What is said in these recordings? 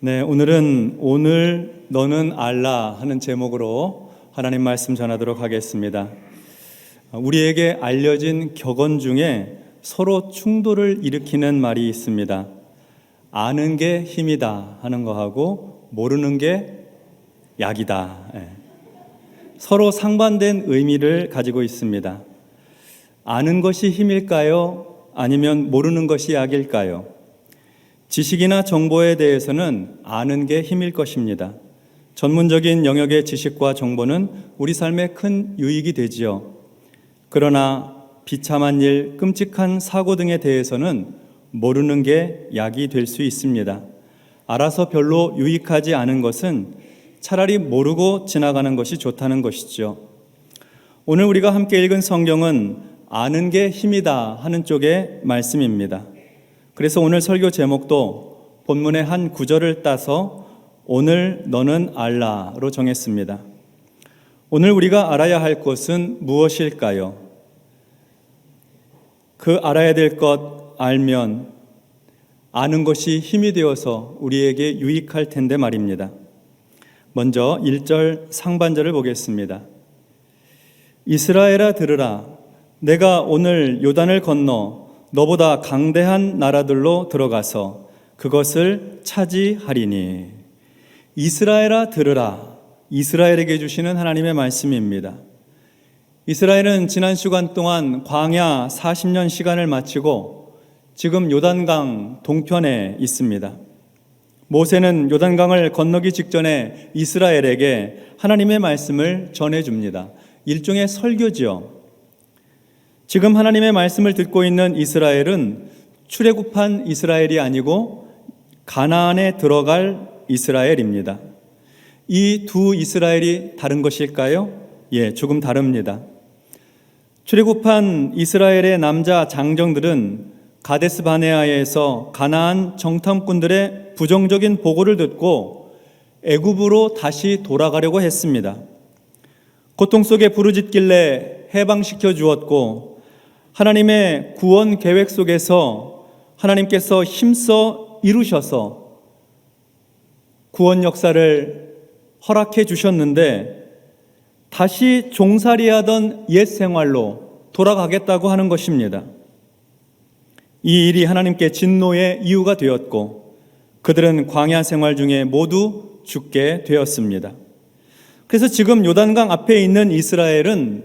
네, 오늘은 오늘 너는 알라 하는 제목으로 하나님 말씀 전하도록 하겠습니다. 우리에게 알려진 격언 중에 서로 충돌을 일으키는 말이 있습니다. 아는 게 힘이다 하는 거하고 모르는 게 약이다. 예. 서로 상반된 의미를 가지고 있습니다. 아는 것이 힘일까요? 아니면 모르는 것이 약일까요? 지식이나 정보에 대해서는 아는 게 힘일 것입니다. 전문적인 영역의 지식과 정보는 우리 삶에 큰 유익이 되지요. 그러나 비참한 일, 끔찍한 사고 등에 대해서는 모르는 게 약이 될 수 있습니다. 알아서 별로 유익하지 않은 것은 차라리 모르고 지나가는 것이 좋다는 것이죠. 오늘 우리가 함께 읽은 성경은 아는 게 힘이다 하는 쪽의 말씀입니다. 그래서 오늘 설교 제목도 본문의 한 구절을 따서 오늘 너는 알라로 정했습니다. 오늘 우리가 알아야 할 것은 무엇일까요? 그 알아야 될 것 알면 아는 것이 힘이 되어서 우리에게 유익할 텐데 말입니다. 먼저 1절 상반절을 보겠습니다. 이스라엘아 들으라 내가 오늘 요단을 건너 너보다 강대한 나라들로 들어가서 그것을 차지하리니 이스라엘아 들으라 이스라엘에게 주시는 하나님의 말씀입니다. 이스라엘은 지난 시간 동안 광야 40년 시간을 마치고 지금 요단강 동편에 있습니다. 모세는 요단강을 건너기 직전에 이스라엘에게 하나님의 말씀을 전해 줍니다. 일종의 설교지요. 지금 하나님의 말씀을 듣고 있는 이스라엘은 출애굽한 이스라엘이 아니고 가나안에 들어갈 이스라엘입니다. 이 두 이스라엘이 다른 것일까요? 예, 조금 다릅니다. 출애굽한 이스라엘의 남자 장정들은 가데스 바네아에서 가나안 정탐꾼들의 부정적인 보고를 듣고 애굽으로 다시 돌아가려고 했습니다. 고통 속에 부르짖길래 해방시켜 주었고 하나님의 구원 계획 속에서 하나님께서 힘써 이루셔서 구원 역사를 허락해 주셨는데 다시 종살이하던 옛 생활로 돌아가겠다고 하는 것입니다. 이 일이 하나님께 진노의 이유가 되었고 그들은 광야 생활 중에 모두 죽게 되었습니다. 그래서 지금 요단강 앞에 있는 이스라엘은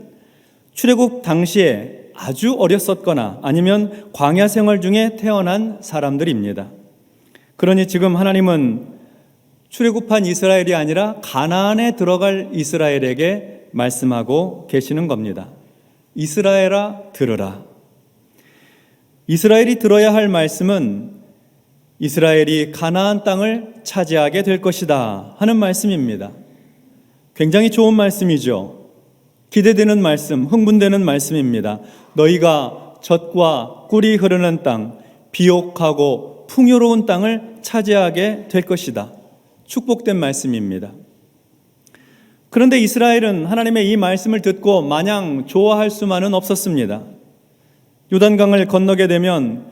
출애굽 당시에 아주 어렸었거나 아니면 광야 생활 중에 태어난 사람들입니다. 그러니 지금 하나님은 출애굽한 이스라엘이 아니라 가나안에 들어갈 이스라엘에게 말씀하고 계시는 겁니다. 이스라엘아 들으라. 이스라엘이 들어야 할 말씀은 이스라엘이 가나안 땅을 차지하게 될 것이다 하는 말씀입니다. 굉장히 좋은 말씀이죠. 기대되는 말씀, 흥분되는 말씀입니다. 너희가 젖과 꿀이 흐르는 땅, 비옥하고 풍요로운 땅을 차지하게 될 것이다. 축복된 말씀입니다. 그런데 이스라엘은 하나님의 이 말씀을 듣고 마냥 좋아할 수만은 없었습니다. 요단강을 건너게 되면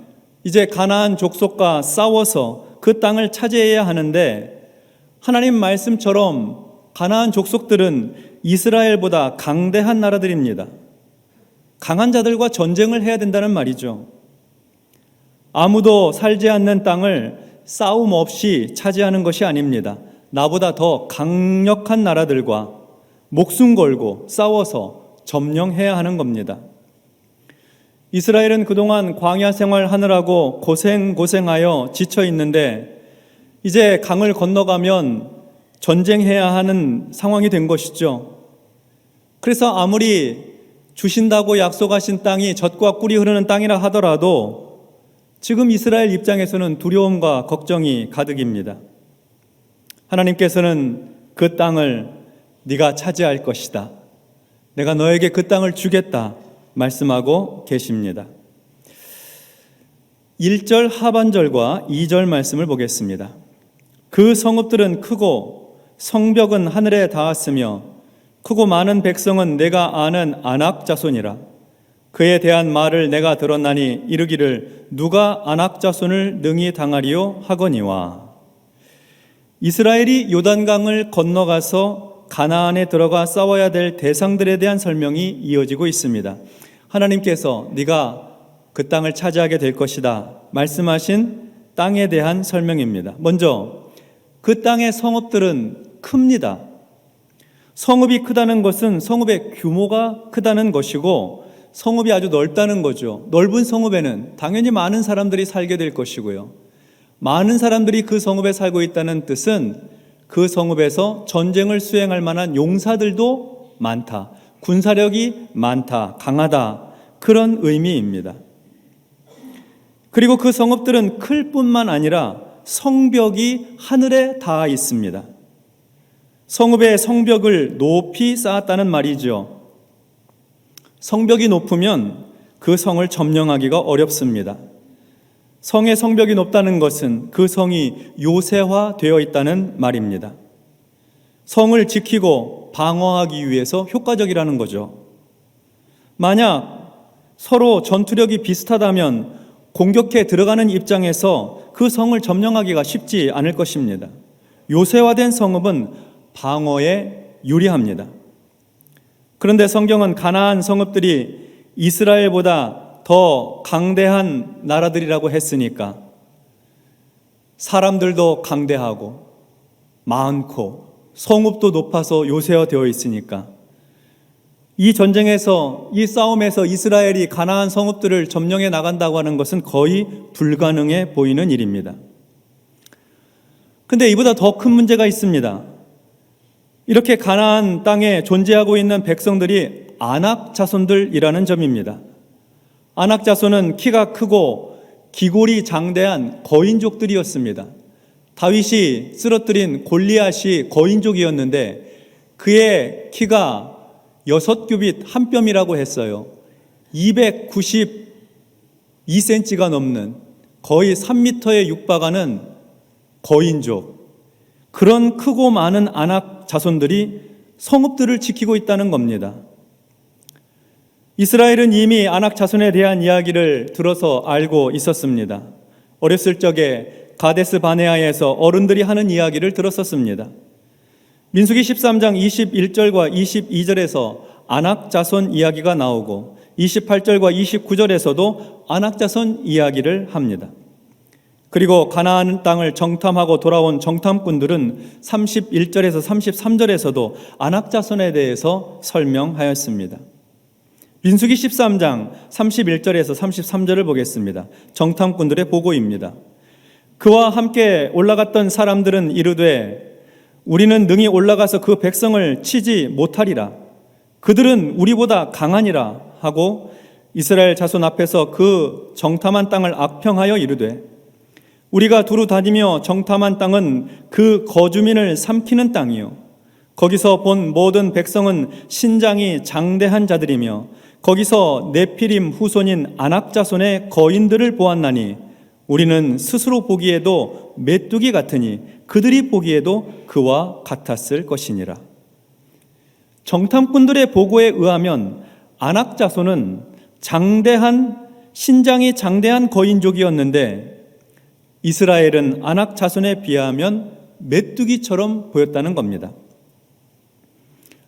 이제 가나안 족속과 싸워서 그 땅을 차지해야 하는데 하나님 말씀처럼 가나안 족속들은 이스라엘보다 강대한 나라들입니다. 강한 자들과 전쟁을 해야 된다는 말이죠. 아무도 살지 않는 땅을 싸움 없이 차지하는 것이 아닙니다. 나보다 더 강력한 나라들과 목숨 걸고 싸워서 점령해야 하는 겁니다. 이스라엘은 그동안 광야 생활 하느라고 고생고생하여 지쳐 있는데 이제 강을 건너가면 전쟁해야 하는 상황이 된 것이죠. 그래서 아무리 주신다고 약속하신 땅이 젖과 꿀이 흐르는 땅이라 하더라도 지금 이스라엘 입장에서는 두려움과 걱정이 가득입니다. 하나님께서는 그 땅을 네가 차지할 것이다. 내가 너에게 그 땅을 주겠다. 말씀하고 계십니다. 1절 하반절과 2절 말씀을 보겠습니다. 그 성읍들은 크고 성벽은 하늘에 닿았으며 크고 많은 백성은 내가 아는 안악 자손이라 그에 대한 말을 내가 들었나니 이르기를 누가 안악 자손을 능히 당하리요 하거니와 이스라엘이 요단강을 건너가서 가나안에 들어가 싸워야 될 대상들에 대한 설명이 이어지고 있습니다. 하나님께서 네가 그 땅을 차지하게 될 것이다 말씀하신 땅에 대한 설명입니다. 먼저 그 땅의 성읍들은 큽니다. 성읍이 크다는 것은 성읍의 규모가 크다는 것이고 성읍이 아주 넓다는 거죠. 넓은 성읍에는 당연히 많은 사람들이 살게 될 것이고요. 많은 사람들이 그 성읍에 살고 있다는 뜻은 그 성읍에서 전쟁을 수행할 만한 용사들도 많다. 군사력이 많다. 강하다. 그런 의미입니다. 그리고 그 성읍들은 클 뿐만 아니라 성벽이 하늘에 닿아 있습니다. 성읍의 성벽을 높이 쌓았다는 말이죠. 성벽이 높으면 그 성을 점령하기가 어렵습니다. 성의 성벽이 높다는 것은 그 성이 요새화 되어 있다는 말입니다. 성을 지키고 방어하기 위해서 효과적이라는 거죠. 만약 서로 전투력이 비슷하다면 공격해 들어가는 입장에서 그 성을 점령하기가 쉽지 않을 것입니다. 요새화된 성읍은 방어에 유리합니다. 그런데 성경은 가나안 성읍들이 이스라엘보다 더 강대한 나라들이라고 했으니까 사람들도 강대하고 많고 성읍도 높아서 요새화되어 있으니까 이 전쟁에서 이 싸움에서 이스라엘이 가나안 성읍들을 점령해 나간다고 하는 것은 거의 불가능해 보이는 일입니다. 근데 이보다 더 큰 문제가 있습니다. 이렇게 가나안 땅에 존재하고 있는 백성들이 아낙 자손들이라는 점입니다. 아낙 자손은 키가 크고 기골이 장대한 거인족들이었습니다. 다윗이 쓰러뜨린 골리앗이 거인족이었는데 그의 키가 여섯 규빗 한 뼘이라고 했어요. 292cm가 넘는 거의 3m에 육박하는 거인족. 그런 크고 많은 아낙 자손들이 성읍들을 지키고 있다는 겁니다. 이스라엘은 이미 아낙 자손에 대한 이야기를 들어서 알고 있었습니다. 어렸을 적에 가데스 바네아에서 어른들이 하는 이야기를 들었었습니다. 민수기 13장 21절과 22절에서 아낙 자손 이야기가 나오고 28절과 29절에서도 아낙 자손 이야기를 합니다. 그리고 가나안 땅을 정탐하고 돌아온 정탐꾼들은 31절에서 33절에서도 아낙 자손에 대해서 설명하였습니다. 민수기 13장 31절에서 33절을 보겠습니다. 정탐꾼들의 보고입니다. 그와 함께 올라갔던 사람들은 이르되 우리는 능히 올라가서 그 백성을 치지 못하리라. 그들은 우리보다 강하니라 하고 이스라엘 자손 앞에서 그 정탐한 땅을 악평하여 이르되 우리가 두루 다니며 정탐한 땅은 그 거주민을 삼키는 땅이요 거기서 본 모든 백성은 신장이 장대한 자들이며 거기서 네피림 후손인 아낙 자손의 거인들을 보았나니 우리는 스스로 보기에도 메뚜기 같으니 그들이 보기에도 그와 같았을 것이니라. 정탐꾼들의 보고에 의하면 아낙 자손은 장대한 신장이 장대한 거인족이었는데 이스라엘은 아낙 자손에 비하면 메뚜기처럼 보였다는 겁니다.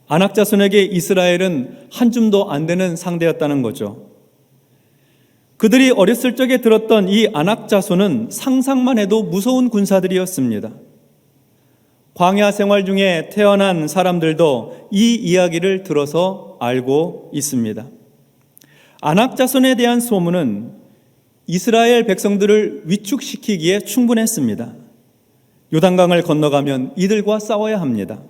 아낙 자손에게 이스라엘은 한 줌도 안 되는 상대였다는 거죠. 그들이 어렸을 적에 들었던 이 아낙 자손은 상상만 해도 무서운 군사들이었습니다. 광야 생활 중에 태어난 사람들도 이 이야기를 들어서 알고 있습니다. 아낙 자손에 대한 소문은 이스라엘 백성들을 위축시키기에 충분했습니다. 요단강을 건너가면 이들과 싸워야 합니다.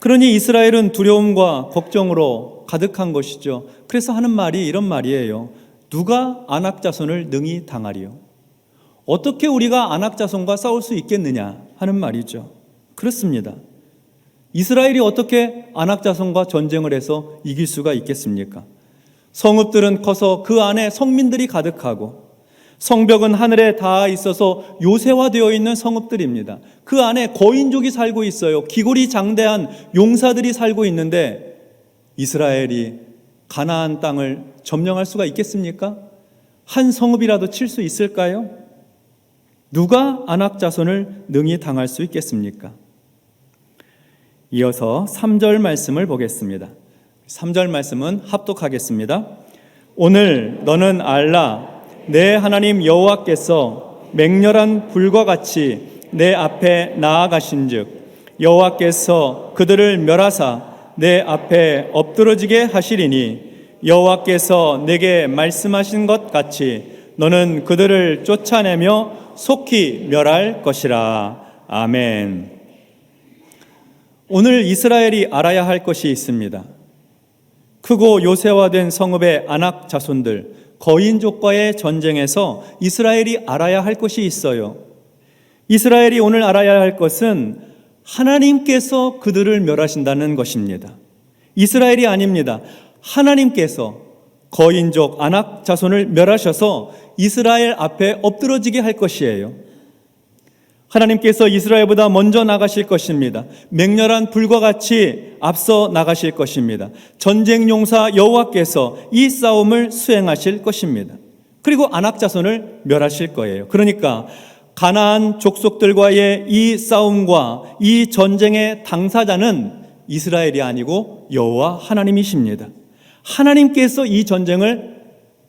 그러니 이스라엘은 두려움과 걱정으로 가득한 것이죠. 그래서 하는 말이 이런 말이에요. 누가 안악 자손을 능히 당하리요? 어떻게 우리가 안악 자손과 싸울 수 있겠느냐 하는 말이죠. 그렇습니다. 이스라엘이 어떻게 안악 자손과 전쟁을 해서 이길 수가 있겠습니까? 성읍들은 커서 그 안에 성민들이 가득하고 성벽은 하늘에 닿아 있어서 요새화되어 있는 성읍들입니다. 그 안에 거인족이 살고 있어요. 기골이 장대한 용사들이 살고 있는데 이스라엘이 가나안 땅을 점령할 수가 있겠습니까? 한 성읍이라도 칠 수 있을까요? 누가 안악 자손을 능히 당할 수 있겠습니까? 이어서 3절 말씀을 보겠습니다. 3절 말씀은 합독하겠습니다. 오늘 너는 알라 내 하나님 여호와께서 맹렬한 불과 같이 내 앞에 나아가신즉 여호와께서 그들을 멸하사 내 앞에 엎드러지게 하시리니 여호와께서 내게 말씀하신 것 같이 너는 그들을 쫓아내며 속히 멸할 것이라 아멘. 오늘 이스라엘이 알아야 할 것이 있습니다. 크고 요새화된 성읍의 안악 자손들, 거인족과의 전쟁에서 이스라엘이 알아야 할 것이 있어요. 이스라엘이 오늘 알아야 할 것은 하나님께서 그들을 멸하신다는 것입니다. 이스라엘이 아닙니다. 하나님께서 거인족 안악 자손을 멸하셔서 이스라엘 앞에 엎드러지게 할 것이에요. 하나님께서 이스라엘보다 먼저 나가실 것입니다. 맹렬한 불과 같이 앞서 나가실 것입니다. 전쟁 용사 여호와께서 이 싸움을 수행하실 것입니다. 그리고 안악 자손을 멸하실 거예요. 그러니까 가나안 족속들과의 이 싸움과 이 전쟁의 당사자는 이스라엘이 아니고 여호와 하나님이십니다. 하나님께서 이 전쟁을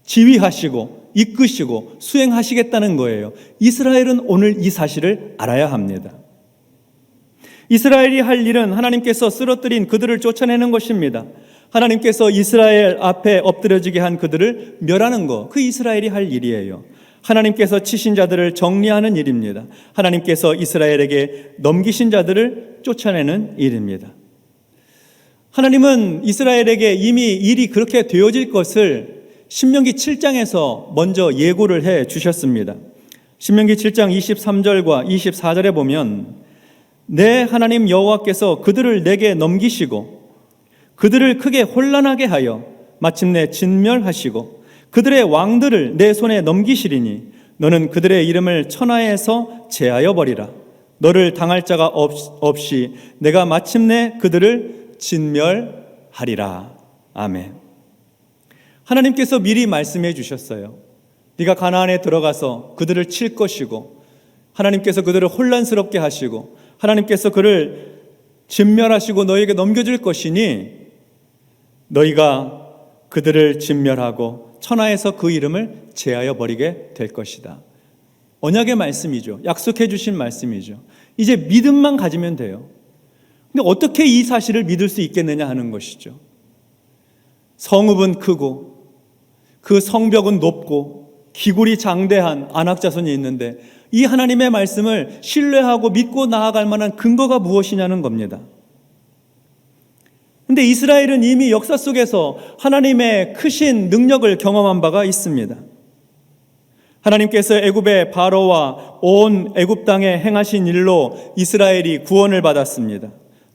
지휘하시고 이끄시고 수행하시겠다는 거예요. 이스라엘은 오늘 이 사실을 알아야 합니다. 이스라엘이 할 일은 하나님께서 쓰러뜨린 그들을 쫓아내는 것입니다. 하나님께서 이스라엘 앞에 엎드려지게 한 그들을 멸하는 것, 그 이스라엘이 할 일이에요. 하나님께서 치신 자들을 정리하는 일입니다. 하나님께서 이스라엘에게 넘기신 자들을 쫓아내는 일입니다. 하나님은 이스라엘에게 이미 일이 그렇게 되어질 것을 신명기 7장에서 먼저 예고를 해 주셨습니다. 신명기 7장 23절과 24절에 보면 내 하나님 여호와께서 그들을 내게 넘기시고 그들을 크게 혼란하게 하여 마침내 진멸하시고 그들의 왕들을 내 손에 넘기시리니 너는 그들의 이름을 천하에서 제하여 버리라. 너를 당할 자가 없 이 내가 마침내 그들을 진멸하리라. 아멘. 하나님께서 미리 말씀해 주셨어요. 네가 가나안에 들어가서 그들을 칠 것이고 하나님께서 그들을 혼란스럽게 하시고 하나님께서 그를 진멸하시고 너에게 넘겨줄 것이니 너희가 그들을 진멸하고 천하에서 그 이름을 제하여 버리게 될 것이다. 언약의 말씀이죠. 약속해 주신 말씀이죠. 이제 믿음만 가지면 돼요. 근데 어떻게 이 사실을 믿을 수 있겠느냐 하는 것이죠. 성읍은 크고 그 성벽은 높고 기굴이 장대한 안악자손이 있는데 이 하나님의 말씀을 신뢰하고 믿고 나아갈 만한 근거가 무엇이냐는 겁니다. 근데 이스라엘은 이미 역사 속에서 하나님의 크신 능력을 경험한 바가 있습니다. 하나님께서 애굽의 바로와 온 애굽 땅에 행하신 일로 이스라엘이 구원을 받았습니다.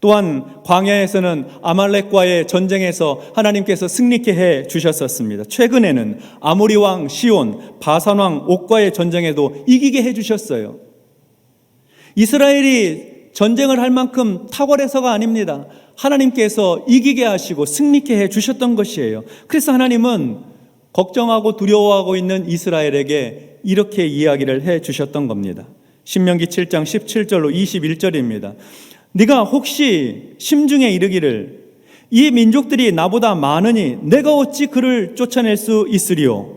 또한 광야에서는 아말렉과의 전쟁에서 하나님께서 승리케 해 주셨었습니다. 최근에는 아모리 왕 시온, 바산 왕 옥과의 전쟁에도 이기게 해 주셨어요. 이스라엘이 전쟁을 할 만큼 탁월해서가 아닙니다. 하나님께서 이기게 하시고 승리케 해 주셨던 것이에요. 그래서 하나님은 걱정하고 두려워하고 있는 이스라엘에게 이렇게 이야기를 해 주셨던 겁니다. 신명기 7장 17절로 21절입니다. 네가 혹시 심중에 이르기를 이 민족들이 나보다 많으니 내가 어찌 그를 쫓아낼 수 있으리요?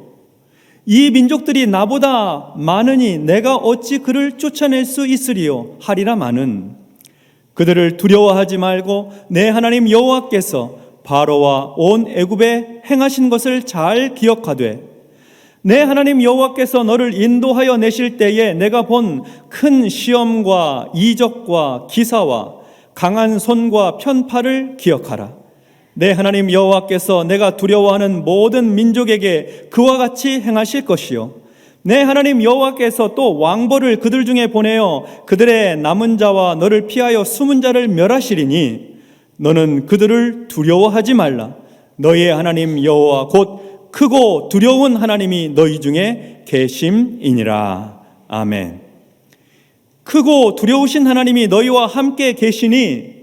이 민족들이 나보다 많으니 내가 어찌 그를 쫓아낼 수 있으리요? 하리라 마는 그들을 두려워하지 말고 내 하나님 여호와께서 바로와 온 애굽에 행하신 것을 잘 기억하되 내 하나님 여호와께서 너를 인도하여 내실 때에 내가 본 큰 시험과 이적과 기사와 강한 손과 편파를 기억하라. 내 하나님 여호와께서 내가 두려워하는 모든 민족에게 그와 같이 행하실 것이요. 내 하나님 여호와께서 또 왕벌을 그들 중에 보내어 그들의 남은 자와 너를 피하여 숨은 자를 멸하시리니 너는 그들을 두려워하지 말라. 너희의 하나님 여호와 곧 크고 두려운 하나님이 너희 중에 계심이니라. 아멘. 크고 두려우신 하나님이 너희와 함께 계시니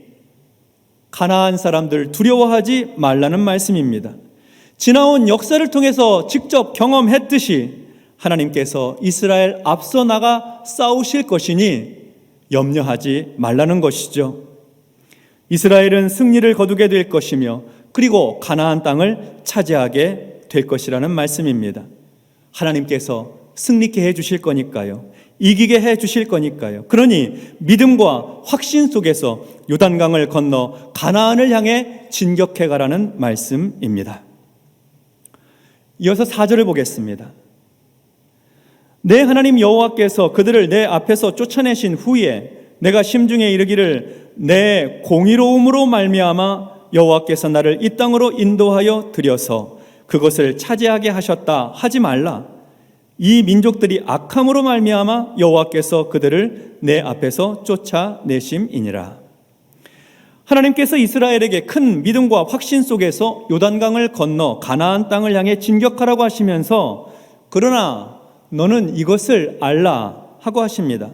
가나안 사람들 두려워하지 말라는 말씀입니다. 지나온 역사를 통해서 직접 경험했듯이 하나님께서 이스라엘 앞서 나가 싸우실 것이니 염려하지 말라는 것이죠. 이스라엘은 승리를 거두게 될 것이며 그리고 가나안 땅을 차지하게 될 것이라는 말씀입니다. 하나님께서 승리케 해 주실 거니까요. 이기게 해 주실 거니까요. 그러니 믿음과 확신 속에서 요단강을 건너 가나안을 향해 진격해 가라는 말씀입니다. 이어서 4절을 보겠습니다. 내 하나님 여호와께서 그들을 내 앞에서 쫓아내신 후에 내가 심중에 이르기를 내 공의로움으로 말미암아 여호와께서 나를 이 땅으로 인도하여 들여서 그것을 차지하게 하셨다 하지 말라. 이 민족들이 악함으로 말미암아 여호와께서 그들을 내 앞에서 쫓아내심이니라. 하나님께서 이스라엘에게 큰 믿음과 확신 속에서 요단강을 건너 가나안 땅을 향해 진격하라고 하시면서 그러나 너는 이것을 알라 하고 하십니다.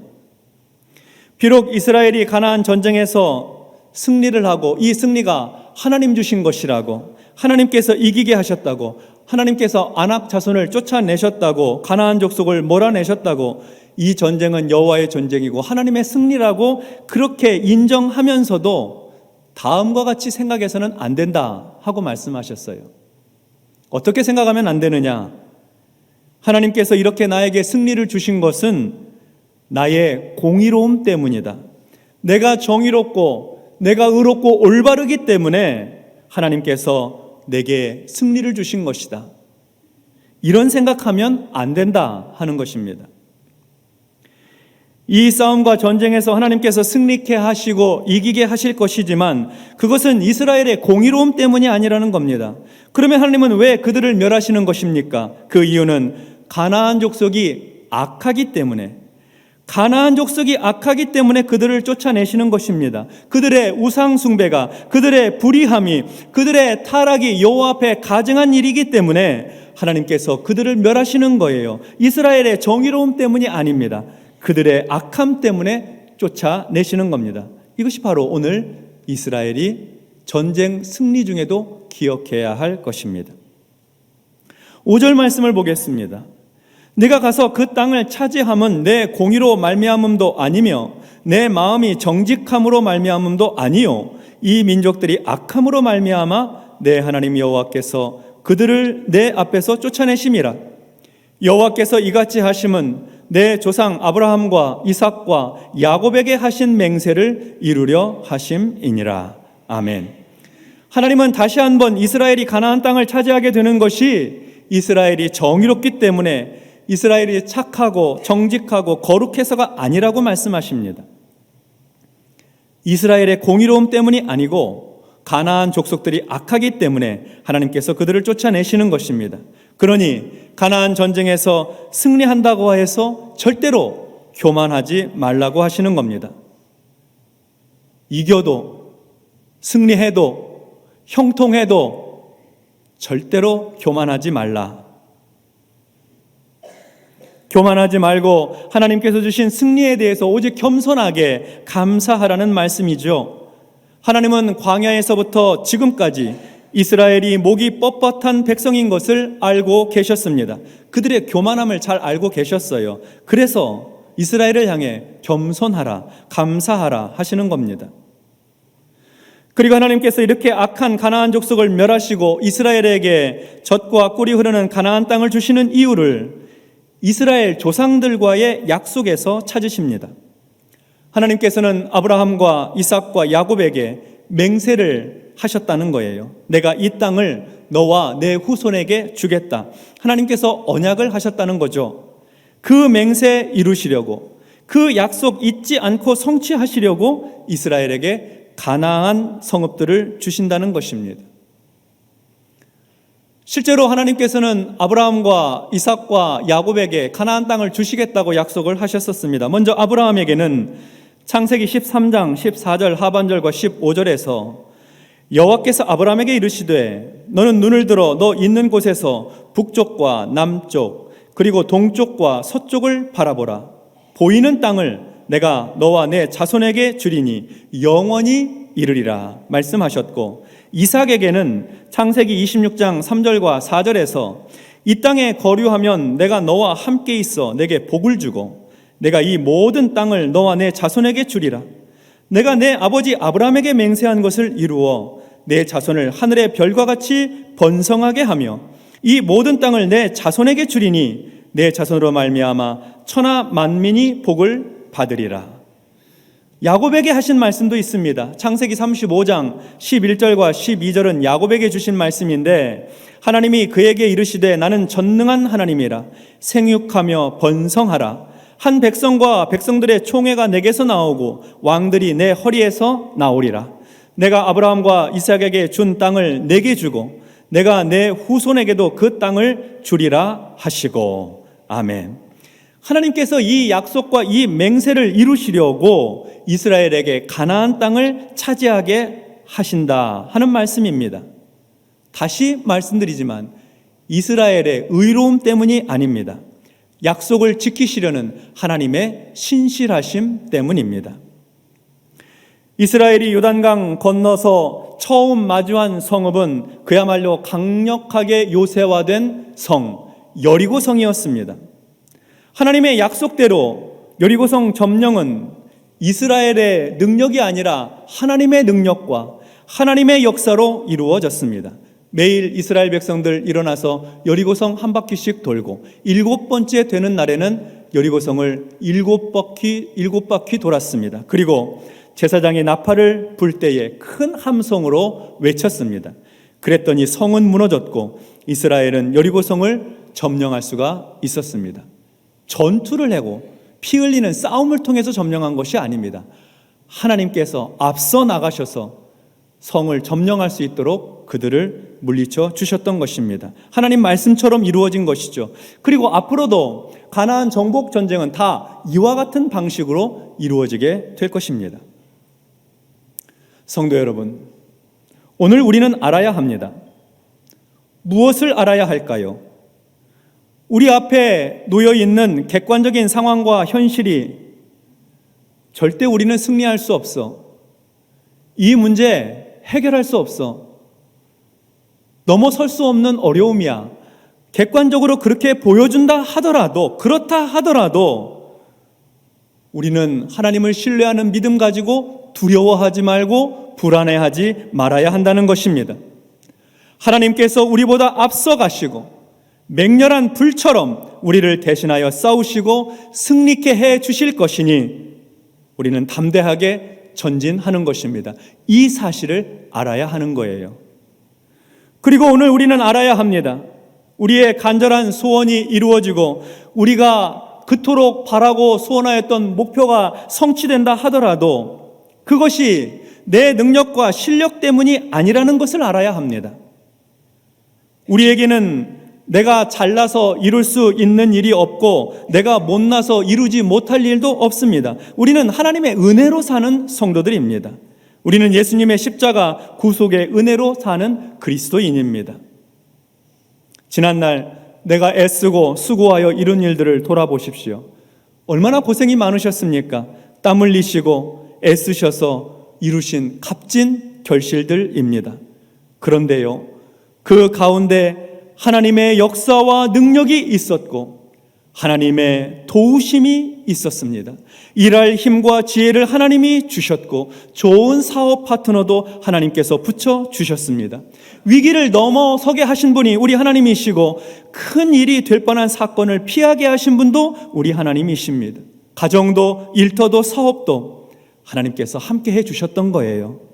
비록 이스라엘이 가나안 전쟁에서 승리를 하고 이 승리가 하나님 주신 것이라고 하나님께서 이기게 하셨다고 하나님께서 안악 자손을 쫓아내셨다고 가나안 족속을 몰아내셨다고 이 전쟁은 여호와의 전쟁이고 하나님의 승리라고 그렇게 인정하면서도 다음과 같이 생각해서는 안 된다 하고 말씀하셨어요. 어떻게 생각하면 안 되느냐? 하나님께서 이렇게 나에게 승리를 주신 것은 나의 공의로움 때문이다. 내가 정의롭고 내가 의롭고 올바르기 때문에 하나님께서 내게 승리를 주신 것이다. 이런 생각하면 안 된다 하는 것입니다. 이 싸움과 전쟁에서 하나님께서 승리케 하시고 이기게 하실 것이지만 그것은 이스라엘의 공의로움 때문이 아니라는 겁니다. 그러면 하나님은 왜 그들을 멸하시는 것입니까? 그 이유는 가나안 족속이 악하기 때문에 가나안 족속이 악하기 때문에 그들을 쫓아내시는 것입니다. 그들의 우상 숭배가 그들의 불의함이 그들의 타락이 여호와 앞에 가증한 일이기 때문에 하나님께서 그들을 멸하시는 거예요. 이스라엘의 정의로움 때문이 아닙니다. 그들의 악함 때문에 쫓아내시는 겁니다. 이것이 바로 오늘 이스라엘이 전쟁 승리 중에도 기억해야 할 것입니다. 5절 말씀을 보겠습니다. 내가 가서 그 땅을 차지함은 내 공의로 말미암음도 아니며 내 마음이 정직함으로 말미암음도 아니요. 이 민족들이 악함으로 말미암아 내 하나님 여호와께서 그들을 내 앞에서 쫓아내심이라. 여호와께서 이같이 하심은 내 조상 아브라함과 이삭과 야곱에게 하신 맹세를 이루려 하심이니라. 아멘. 하나님은 다시 한번 이스라엘이 가나안 땅을 차지하게 되는 것이 이스라엘이 정의롭기 때문에 이스라엘이 착하고 정직하고 거룩해서가 아니라고 말씀하십니다. 이스라엘의 공의로움 때문이 아니고 가나안 족속들이 악하기 때문에 하나님께서 그들을 쫓아내시는 것입니다. 그러니 가나안 전쟁에서 승리한다고 해서 절대로 교만하지 말라고 하시는 겁니다. 이겨도 승리해도 형통해도 절대로 교만하지 말라. 교만하지 말고 하나님께서 주신 승리에 대해서 오직 겸손하게 감사하라는 말씀이죠. 하나님은 광야에서부터 지금까지 이스라엘이 목이 뻣뻣한 백성인 것을 알고 계셨습니다. 그들의 교만함을 잘 알고 계셨어요. 그래서 이스라엘을 향해 겸손하라, 감사하라 하시는 겁니다. 그리고 하나님께서 이렇게 악한 가나안 족속을 멸하시고 이스라엘에게 젖과 꿀이 흐르는 가나안 땅을 주시는 이유를 이스라엘 조상들과의 약속에서 찾으십니다. 하나님께서는 아브라함과 이삭과 야곱에게 맹세를 하셨다는 거예요. 내가 이 땅을 너와 내 후손에게 주겠다. 하나님께서 언약을 하셨다는 거죠. 그 맹세 이루시려고 그 약속 잊지 않고 성취하시려고 이스라엘에게 가나안 성읍들을 주신다는 것입니다. 실제로 하나님께서는 아브라함과 이삭과 야곱에게 가나안 땅을 주시겠다고 약속을 하셨었습니다. 먼저 아브라함에게는 창세기 13장 14절 하반절과 15절에서 여호와께서 아브라함에게 이르시되 너는 눈을 들어 너 있는 곳에서 북쪽과 남쪽 그리고 동쪽과 서쪽을 바라보라 보이는 땅을 내가 너와 내 자손에게 주리니 영원히 이르리라 말씀하셨고 이삭에게는 창세기 26장 3절과 4절에서 이 땅에 거류하면 내가 너와 함께 있어 내게 복을 주고 내가 이 모든 땅을 너와 내 자손에게 주리라. 내가 내 아버지 아브라함에게 맹세한 것을 이루어 내 자손을 하늘의 별과 같이 번성하게 하며 이 모든 땅을 내 자손에게 주리니 내 자손으로 말미암아 천하 만민이 복을 받으리라. 야곱에게 하신 말씀도 있습니다. 창세기 35장 11절과 12절은 야곱에게 주신 말씀인데 하나님이 그에게 이르시되 나는 전능한 하나님이라 생육하며 번성하라 한 백성과 백성들의 총회가 내게서 나오고 왕들이 내 허리에서 나오리라 내가 아브라함과 이삭에게 준 땅을 내게 주고 내가 내 후손에게도 그 땅을 주리라 하시고 아멘. 하나님께서 이 약속과 이 맹세를 이루시려고 이스라엘에게 가나안 땅을 차지하게 하신다 하는 말씀입니다. 다시 말씀드리지만 이스라엘의 의로움 때문이 아닙니다. 약속을 지키시려는 하나님의 신실하심 때문입니다. 이스라엘이 요단강 건너서 처음 마주한 성읍은 그야말로 강력하게 요새화된 성, 여리고 성이었습니다. 하나님의 약속대로 여리고성 점령은 이스라엘의 능력이 아니라 하나님의 능력과 하나님의 역사로 이루어졌습니다. 매일 이스라엘 백성들 일어나서 여리고성 한 바퀴씩 돌고 일곱 번째 되는 날에는 여리고성을 일곱 바퀴 일곱 바퀴 돌았습니다. 그리고 제사장이 나팔을 불 때에 큰 함성으로 외쳤습니다. 그랬더니 성은 무너졌고 이스라엘은 여리고성을 점령할 수가 있었습니다. 전투를 하고 피 흘리는 싸움을 통해서 점령한 것이 아닙니다. 하나님께서 앞서 나가셔서 성을 점령할 수 있도록 그들을 물리쳐 주셨던 것입니다. 하나님 말씀처럼 이루어진 것이죠. 그리고 앞으로도 가나안 정복 전쟁은 다 이와 같은 방식으로 이루어지게 될 것입니다. 성도 여러분, 오늘 우리는 알아야 합니다. 무엇을 알아야 할까요? 우리 앞에 놓여 있는 객관적인 상황과 현실이 절대 우리는 승리할 수 없어. 이 문제 해결할 수 없어. 넘어설 수 없는 어려움이야. 객관적으로 그렇게 보여준다 하더라도, 그렇다 하더라도, 우리는 하나님을 신뢰하는 믿음 가지고 두려워하지 말고 불안해하지 말아야 한다는 것입니다. 하나님께서 우리보다 앞서 가시고, 맹렬한 불처럼 우리를 대신하여 싸우시고 승리케 해 주실 것이니 우리는 담대하게 전진하는 것입니다. 이 사실을 알아야 하는 거예요. 그리고 오늘 우리는 알아야 합니다. 우리의 간절한 소원이 이루어지고 우리가 그토록 바라고 소원하였던 목표가 성취된다 하더라도 그것이 내 능력과 실력 때문이 아니라는 것을 알아야 합니다. 우리에게는 내가 잘나서 이룰 수 있는 일이 없고 내가 못나서 이루지 못할 일도 없습니다. 우리는 하나님의 은혜로 사는 성도들입니다. 우리는 예수님의 십자가 구속의 은혜로 사는 그리스도인입니다. 지난날 내가 애쓰고 수고하여 이룬 일들을 돌아보십시오. 얼마나 고생이 많으셨습니까? 땀 흘리시고 애쓰셔서 이루신 값진 결실들입니다. 그런데요, 그 가운데 하나님의 역사와 능력이 있었고 하나님의 도우심이 있었습니다. 일할 힘과 지혜를 하나님이 주셨고 좋은 사업 파트너도 하나님께서 붙여 주셨습니다. 위기를 넘어서게 하신 분이 우리 하나님이시고 큰 일이 될 뻔한 사건을 피하게 하신 분도 우리 하나님이십니다. 가정도 일터도 사업도 하나님께서 함께 해 주셨던 거예요.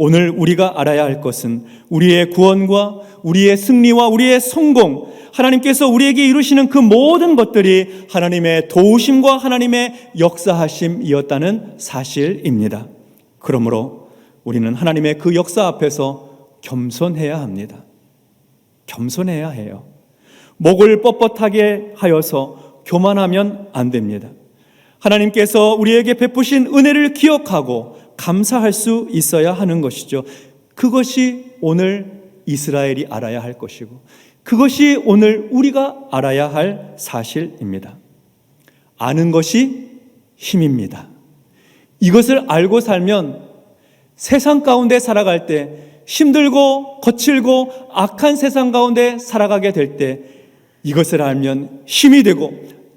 오늘 우리가 알아야 할 것은 우리의 구원과 우리의 승리와 우리의 성공, 하나님께서 우리에게 이루시는 그 모든 것들이 하나님의 도우심과 하나님의 역사하심이었다는 사실입니다. 그러므로 우리는 하나님의 그 역사 앞에서 겸손해야 합니다. 겸손해야 해요. 목을 뻣뻣하게 하여서 교만하면 안 됩니다. 하나님께서 우리에게 베푸신 은혜를 기억하고 감사할 수 있어야 하는 것이죠. 그것이 오늘 이스라엘이 알아야 할 것이고, 그것이 오늘 우리가 알아야 할 사실입니다. 아는 것이 힘입니다. 이것을 알고 살면 세상 가운데 살아갈 때 힘들고 거칠고 악한 세상 가운데 살아가게 될 때 이것을 알면 힘이 되고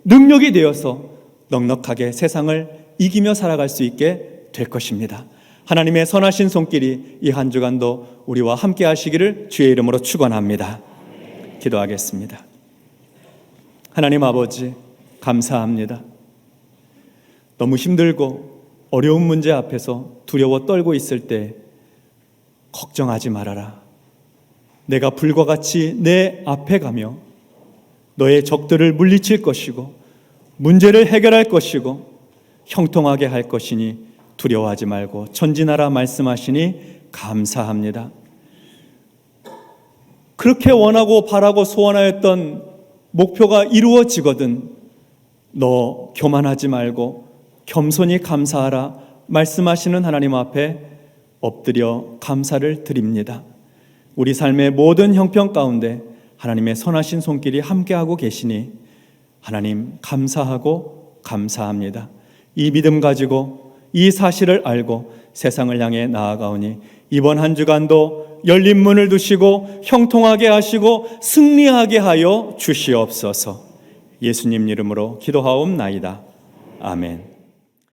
능력이 되어서 넉넉하게 세상을 이기며 살아갈 수 있게 될 것입니다. 하나님의 선하신 손길이 이 한 주간도 우리와 함께 하시기를 주의 이름으로 축원합니다. 기도하겠습니다. 하나님 아버지 감사합니다. 너무 힘들고 어려운 문제 앞에서 두려워 떨고 있을 때 걱정하지 말아라. 내가 불과 같이 내 앞에 가며 너의 적들을 물리칠 것이고 문제를 해결할 것이고 형통하게 할 것이니 두려워하지 말고 전진하라 말씀하시니 감사합니다. 그렇게 원하고 바라고 소원하였던 목표가 이루어지거든 너 교만하지 말고 겸손히 감사하라 말씀하시는 하나님 앞에 엎드려 감사를 드립니다. 우리 삶의 모든 형편 가운데 하나님의 선하신 손길이 함께하고 계시니 하나님 감사하고 감사합니다. 이 믿음 가지고 이 사실을 알고 세상을 향해 나아가오니 이번 한 주간도 열린 문을 두시고 형통하게 하시고 승리하게 하여 주시옵소서. 예수님 이름으로 기도하옵나이다. 아멘.